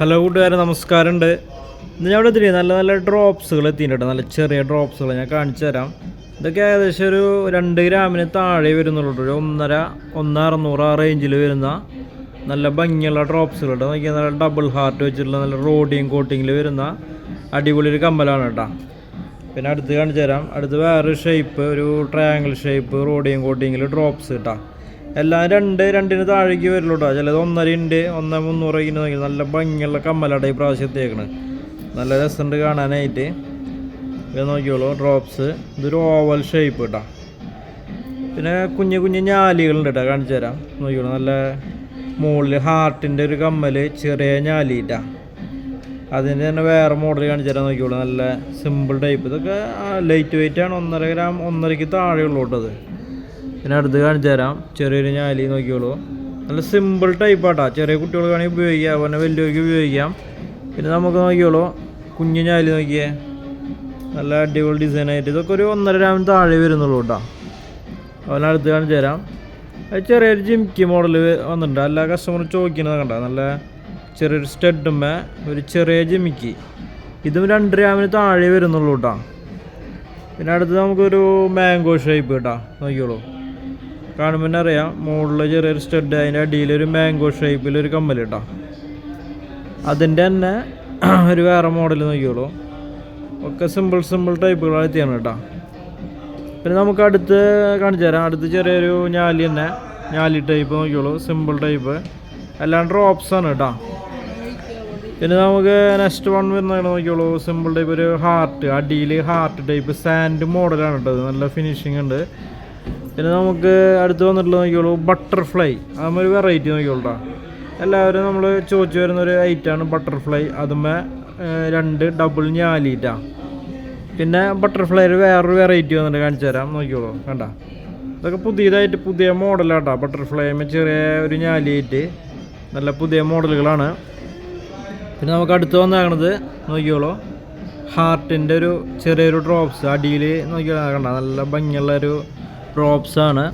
Hello കൂട്ടുകാരെ നമസ്കാരമുണ്ട്. ഇന്ന് ഞാൻ ഇവിടെ നല്ല നല്ല ഡ്രോപ്സുകൾ എത്തിയിട്ടുണ്ട്. നല്ല ചെറിയ ഡ്രോപ്സുകൾ ഞാൻ കാണിച്ചു തരാം. ഇതൊക്കെ ഏകദേശം ഒരു രണ്ട് ഗ്രാമിന് താഴെ വരുന്നുള്ളൂ ഒരു ഒന്നര ഒന്ന് അറുന്നൂറ് ആ റേഞ്ചിൽ വരുന്ന നല്ല ഭംഗിയുള്ള ഡ്രോപ്സുകൾ കേട്ടോ. നോക്കിയാൽ നല്ല ഡബിൾ ഹാർട്ട് വെച്ചിട്ടുള്ള നല്ല റോഡിയും കോട്ടിങ്ങിൽ വരുന്ന അടിപൊളി ഒരു കമ്മലാണ് കേട്ടോ. പിന്നെ അടുത്ത് കാണിച്ചു തരാം. അടുത്ത് വേറൊരു ഷേപ്പ് ഒരു ട്രയാങ്കിൾ ഷേപ്പ് റോഡിയും കോട്ടിങ്ങിൽ ഡ്രോപ്സ് കിട്ടാം. എല്ലാം രണ്ട് രണ്ടിന് താഴേക്ക് വരുള്ളൂ കേട്ടോ ചിലത് ഒന്നര ഉണ്ട് ഒന്ന് മുന്നൂറ് ഇങ്ങനെ നല്ല ഭംഗിയുള്ള കമ്മലാട്ടെ ഈ പ്രാവശ്യം എത്തിയേക്കണ്. നല്ല രസമുണ്ട് കാണാനായിട്ട്. ഇത് നോക്കിയോളൂ ഡ്രോപ്സ്. ഇതൊരു ഓവൽ ഷേപ്പ് കേട്ടോ പിന്നെ കുഞ്ഞു കുഞ്ഞു ഞാലികളുണ്ട് കേട്ടോ കാണിച്ചു തരാം. നോക്കിയോളൂ നല്ല മുകളിൽ ഹാർട്ടിന്റെ ഒരു കമ്മൽ ചെറിയ ഞാലിയിട്ടാ അതിന്റെ തന്നെ വേറെ മോഡൽ കാണിച്ചു തരാൻ നോക്കിയോളൂ നല്ല സിമ്പിൾ ടൈപ്പ്. ഇതൊക്കെ ലൈറ്റ് വെയിറ്റ് ആണ്. ഒന്നര ഗ്രാം ഒന്നരയ്ക്ക് താഴെയുള്ളൂ കേട്ടത് പിന്നെ അടുത്ത് കാണിച്ചു തരാം. ചെറിയൊരു ഞാലി നോക്കിയോളൂ നല്ല സിമ്പിൾ ടൈപ്പ് ആട്ടാ. ചെറിയ കുട്ടികൾ വേണമെങ്കിൽ ഉപയോഗിക്കാം. അതുപോലെ വലിയവർക്ക് ഉപയോഗിക്കാം. പിന്നെ നമുക്ക് നോക്കിയോളൂ കുഞ്ഞു ഞാലി നോക്കിയേ. നല്ല അടിപൊളി ഡിസൈൻ ഡിസൈനായിട്ട് ഇതൊക്കെ ഒരു ഒന്നര ഗ്രാമിന് താഴെ വരുന്നുള്ളൂ കേട്ടോ. അവനെ അടുത്ത് കാണിച്ചു തരാം. അത് ചെറിയൊരു ജിംക്കി മോഡൽ വന്നിട്ടുണ്ട്. എല്ലാ കസ്റ്റമറും ചോദിക്കുന്നത് കണ്ട. നല്ല ചെറിയൊരു സ്റ്റഡുമ്മേ ഒരു ചെറിയ ജിമിക്കി ഇതും രണ്ട് ഗ്രാമിന് താഴെ വരുന്നുള്ളൂ കേട്ടോ. പിന്നെ അടുത്ത് നമുക്കൊരു മാംഗോ ഷേപ്പ് കേട്ടോ. നോക്കിയോളൂ കാണുമ്പോൾ തന്നെ അറിയാം മുകളിൽ ചെറിയൊരു സ്റ്റഡ് അതിന്റെ അടിയിലൊരു മാംഗോ ഷേപ്പിലൊരു കമ്മൽ കേട്ടോ അതിന്റെ തന്നെ ഒരു വേറെ മോഡൽ നോക്കിയോളൂ ഒക്കെ സിമ്പിൾ സിമ്പിൾ ടൈപ്പുകളാണ് എത്തിയാണ് കേട്ടോ പിന്നെ നമുക്ക് അടുത്ത് കാണിച്ചു തരാം. അടുത്ത് ചെറിയൊരു ഞാലി തന്നെ. ഞാലി ടൈപ്പ് നോക്കിയോളൂ സിമ്പിൾ ടൈപ്പ് അല്ലാണ്ട് ഡ്രോപ്സ് ആണ് കേട്ടോ പിന്നെ നമുക്ക് നെക്സ്റ്റ് വൺ വരുന്ന നോക്കിയോളൂ സിമ്പിൾ ടൈപ്പ് ഒരു ഹാർട്ട് അടിയിൽ ഹാർട്ട് ടൈപ്പ് സാൻഡ് മോഡലാണ് കേട്ടത് നല്ല ഫിനിഷിംഗ് ഉണ്ട്. പിന്നെ നമുക്ക് അടുത്ത് വന്നിട്ടുള്ള നോക്കിയോളൂ ബട്ടർഫ്ലൈ അതും ഒരു വെറൈറ്റി നോക്കിയോളൂ കേട്ടോ എല്ലാവരും നമ്മൾ ചോദിച്ചു വരുന്ന ഒരു ഐറ്റാണ് ബട്ടർഫ്ലൈ അതുമേ രണ്ട് ഡബിൾ ഞാലിയിട്ടാ പിന്നെ ബട്ടർഫ്ലൈയിൽ വേറൊരു വെറൈറ്റി വന്നിട്ട് കാണിച്ചു തരാം. നോക്കിയോളൂ കണ്ട? ഇതൊക്കെ പുതിയതായിട്ട് പുതിയ മോഡലാട്ടോ ബട്ടർഫ്ലൈമേ ചെറിയ ഒരു ഞാലിയായിട്ട് നല്ല പുതിയ മോഡലുകളാണ്. പിന്നെ നമുക്ക് അടുത്ത് വന്നേക്കണത് നോക്കിയോളൂ ഹാർട്ടിന്റെ ഒരു ചെറിയൊരു ഡ്രോപ്സ് അടിയിൽ നോക്കിയാൽ കണ്ട? നല്ല ഭംഗിയുള്ള ഒരു ഡ്രോപ്സ് ആണ്.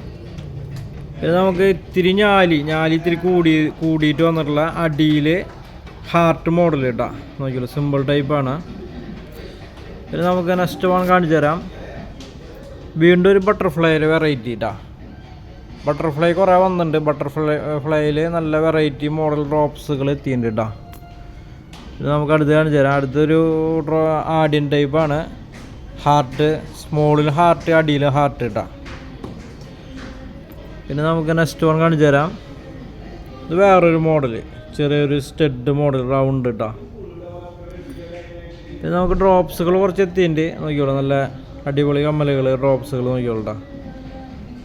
പിന്നെ നമുക്ക് ഇത്തിരി ഞാലി. ഞാലി ഇത്തിരി കൂടി കൂടിയിട്ട് വന്നിട്ടുള്ള അടിയിൽ ഹാർട്ട് മോഡൽ കേട്ടോ നോക്കിയുള്ള സിമ്പിൾ ടൈപ്പാണ് പിന്നെ നമുക്ക് നെക്സ്റ്റ് വൺ കാണിച്ചു തരാം. വീണ്ടും ഒരു ബട്ടർഫ്ലൈയുടെ വെറൈറ്റി കേട്ടോ ബട്ടർഫ്ലൈ കുറേ വന്നിട്ടുണ്ട്. ബട്ടർഫ്ലൈ ഫ്ലൈയിൽ നല്ല വെറൈറ്റി മോഡൽ ഡ്രോപ്സുകൾ എത്തിയിട്ടുണ്ട് കേട്ടോ ഇത് നമുക്ക് അടുത്ത് കാണിച്ചു തരാം. അടുത്തൊരു ആഡിയൻ ടൈപ്പാണ് ഹാർട്ട് സ്മോളിൽ ഹാർട്ട് അടിയിൽ ഹാർട്ട് കേട്ടോ പിന്നെ നമുക്ക് നെക്സ്റ്റ് വൺ കാണിച്ചു തരാം. ഇത് വേറൊരു മോഡൽ ചെറിയൊരു സ്റ്റഡ് മോഡൽ റൗണ്ട് കേട്ടോ പിന്നെ നമുക്ക് ഡ്രോപ്സുകൾ കുറച്ച് എത്തിയിട്ടുണ്ട്. നോക്കിയോളൂ നല്ല അടിപൊളി കമ്മലുകൾ ഡ്രോപ്സുകൾ നോക്കിയോളൂ കേട്ടോ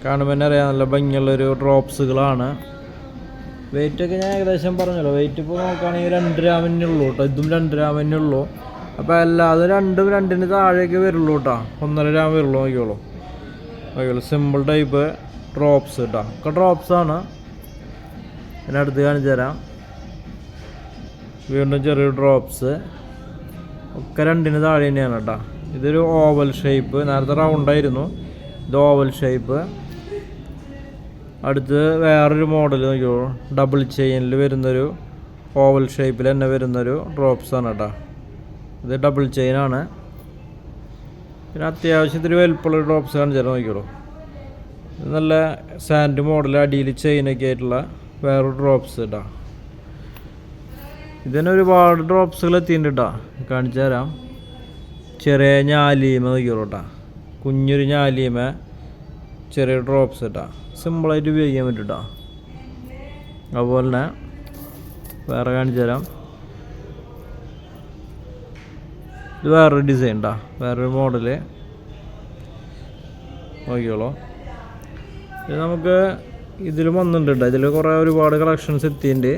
കാണുമ്പോൾ തന്നെ അറിയാം നല്ല ഭംഗിയുള്ളൊരു ഡ്രോപ്സുകളാണ് വെയിറ്റ് ഒക്കെ ഞാൻ ഏകദേശം പറഞ്ഞല്ലോ. വെയിറ്റ് ഇപ്പോൾ നോക്കുകയാണെങ്കിൽ രണ്ട് ഗ്രാമിനേ ഉള്ളൂ കേട്ടോ ഇതും രണ്ട് ഗ്രാമിനേ ഉള്ളൂ. അപ്പോൾ അല്ലാതെ രണ്ടും രണ്ടിന് താഴേക്ക് വരുള്ളൂ കേട്ടോ ഒന്നര ഗ്രാം വരുള്ളൂ നോക്കിയോളൂ നോക്കിയോളൂ സിമ്പിൾ ടൈപ്പ് ഡ്രോപ്സ് കേട്ടോ ഒക്കെ ഡ്രോപ്സാണ് പിന്നെ അടുത്ത് കാണിച്ചു തരാം. വീണ്ടും ചെറിയ ഡ്രോപ്സ് ഒക്കെ രണ്ടിന് താഴെ തന്നെയാണ് കേട്ടോ. ഇതൊരു ഓവൽ ഷേപ്പ് നേരത്തെ റൗണ്ട് ആയിരുന്നു. ഇത് ഓവൽ ഷേപ്പ് അടുത്ത് വേറൊരു മോഡൽ നോക്കിയോ ഡബിൾ ചെയിനിൽ വരുന്നൊരു ഓവൽ ഷേപ്പിൽ തന്നെ വരുന്നൊരു ഡ്രോപ്സാണ് കേട്ടോ. ഇത് ഡബിൾ ചെയിനാണ് പിന്നെ അത്യാവശ്യത്തിന് വലുപ്പമുള്ള ഡ്രോപ്സ് കാണിച്ചാൽ നോക്കിയോളൂ നല്ല സാൻഡ് മോഡൽ അടിയിൽ ചെയിനൊക്കെ ആയിട്ടുള്ള വേറെ ഡ്രോപ്സ് കേട്ടോ ഇതിന് ഒരുപാട് ഡ്രോപ്സുകൾ എത്തിയിട്ടുണ്ട് കേട്ടോ കാണിച്ചു തരാം. ചെറിയ ഞാലിയമ നോക്കിയോളൂ കുഞ്ഞൊരു ഞാലിയമ ചെറിയ ഡ്രോപ്സ് ഇട്ടാ സിമ്പിളായിട്ട് ഉപയോഗിക്കാൻ പറ്റും അതുപോലെ തന്നെ വേറെ കാണിച്ചു തരാം. ഇത് വേറൊരു ഡിസൈൻ ഉണ്ടാ വേറൊരു മോഡൽ നോക്കിയോളൂ ഇത് നമുക്ക് ഇതിലും വന്നിട്ടുണ്ട് ഇതിൽ കുറേ ഒരുപാട് കളക്ഷൻസ് എത്തിയിട്ടുണ്ട്.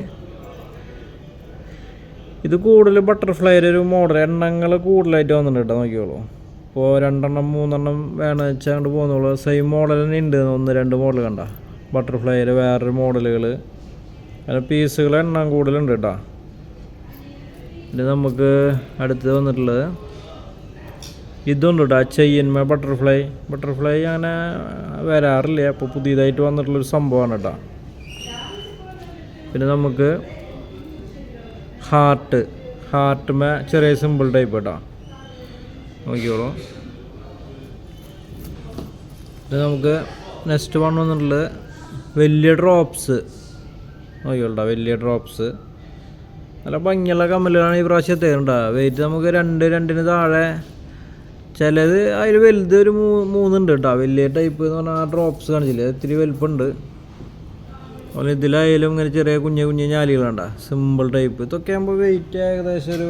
ഇത് കൂടുതൽ ബട്ടർഫ്ലൈയുടെ ഒരു മോഡൽ എണ്ണങ്ങൾ കൂടുതലായിട്ട് വന്നിട്ടുണ്ട് നോക്കിയോളൂ ഇപ്പോൾ രണ്ടെണ്ണം മൂന്നെണ്ണം വേണമെന്ന് അങ്ങോട്ട് പോകുന്നുള്ളൂ സെയിം മോഡൽ തന്നെ ഉണ്ട് ഒന്ന് രണ്ട് മോഡൽ കണ്ട. ബട്ടർഫ്ലൈയുടെ വേറൊരു മോഡലുകൾ അങ്ങനെ പീസുകൾ എണ്ണം കൂടുതലുണ്ട് കേട്ടോ പിന്നെ നമുക്ക് അടുത്ത് വന്നിട്ടുള്ളത് ഇതുണ്ട് കേട്ടോ മേ ബട്ടർഫ്ലൈ ബട്ടർഫ്ലൈ അങ്ങനെ വരാറില്ല. അപ്പോൾ പുതിയതായിട്ട് വന്നിട്ടുള്ളൊരു സംഭവമാണ് കേട്ടോ പിന്നെ നമുക്ക് ഹാർട്ട് ഹാർട്ട് മേ ചെറിയ സിമ്പിൾ ടൈപ്പ് കേട്ടോ നോക്കിയോളൂ ഇത് നമുക്ക് നെക്സ്റ്റ് വൺ വന്നിട്ടുള്ളത് വലിയ ഡ്രോപ്സ് നോക്കിയോളൂ വലിയ ഡ്രോപ്സ് നല്ല ഭംഗിയുള്ള കമ്മലുകളാണ് ഈ പ്രാവശ്യം എത്തിയിട്ടുണ്ടോ വെയിറ്റ് നമുക്ക് രണ്ട് രണ്ടിന് താഴെ ചിലത് അതിൽ വലുത് ഒരു മൂ മൂന്നുണ്ട് കേട്ടോ. വലിയ ടൈപ്പ് എന്ന് പറഞ്ഞാൽ ആ ഡ്രോപ്സ് കാണിച്ചില്ലേ? ഇത്തിരി വലുപ്പമുണ്ട് അതുപോലെ ഇതിലായാലും ഇങ്ങനെ ചെറിയ കുഞ്ഞു കുഞ്ഞു ഞാലികളുണ്ട സിമ്പിൾ ടൈപ്പ് ഇതൊക്കെ ആകുമ്പോൾ വെയിറ്റ് ഏകദേശം ഒരു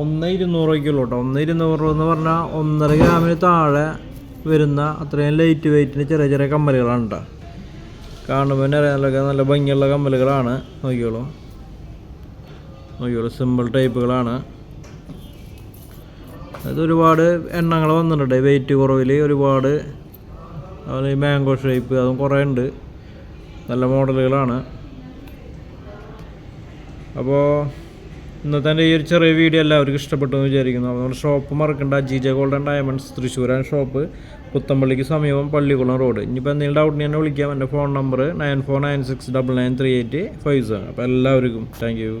ഒന്ന് ഇരുന്നൂറൊക്കെയുള്ളൂ കേട്ടോ. ഒന്ന് ഇരുന്നൂറ് എന്ന് പറഞ്ഞാൽ ഒന്നര ഗ്രാമിന് താഴെ വരുന്ന അത്രയും ലൈറ്റ് വെയിറ്റിന് ചെറിയ ചെറിയ കമ്മലുകളാണ് കേട്ടോ. കാണുമ്പോൾ തന്നെ അറിയാനൊക്കെ നല്ല ഭംഗിയുള്ള കമ്മലുകളാണ്. നോക്കിയോളൂ നോക്കിയോളൂ സിമ്പിൾ ടൈപ്പുകളാണ് അത് ഒരുപാട് എണ്ണങ്ങൾ വന്നിട്ടുണ്ട്. വെയിറ്റ് കുറവിൽ ഒരുപാട് ഈ മാംഗോ ഷേപ്പ് അതും കുറേ ഉണ്ട്. നല്ല മോഡലുകളാണ്. അപ്പോൾ ഇന്നത്തെ എന്റെ ഈ ഒരു ചെറിയ വീഡിയോ എല്ലാവർക്കും ഇഷ്ടപ്പെട്ടു എന്ന് വിചാരിക്കുന്നു. അപ്പോൾ നമ്മുടെ ഷോപ്പ് മറക്കണ്ട ജിജ ഗോൾഡൻ ഡയമണ്ട്സ് തൃശ്ശൂരാൻ ഷോപ്പ് പുത്തമ്പള്ളിക്ക് സമീപം പള്ളിക്കുളം റോഡ് ഇനിയിപ്പോൾ എന്തെങ്കിലും ഡൗട്ടിന് എന്നെ വിളിക്കാം. എന്റെ phone number nine four nine six double nine three eight five seven അപ്പോൾ എല്ലാവർക്കും താങ്ക് യു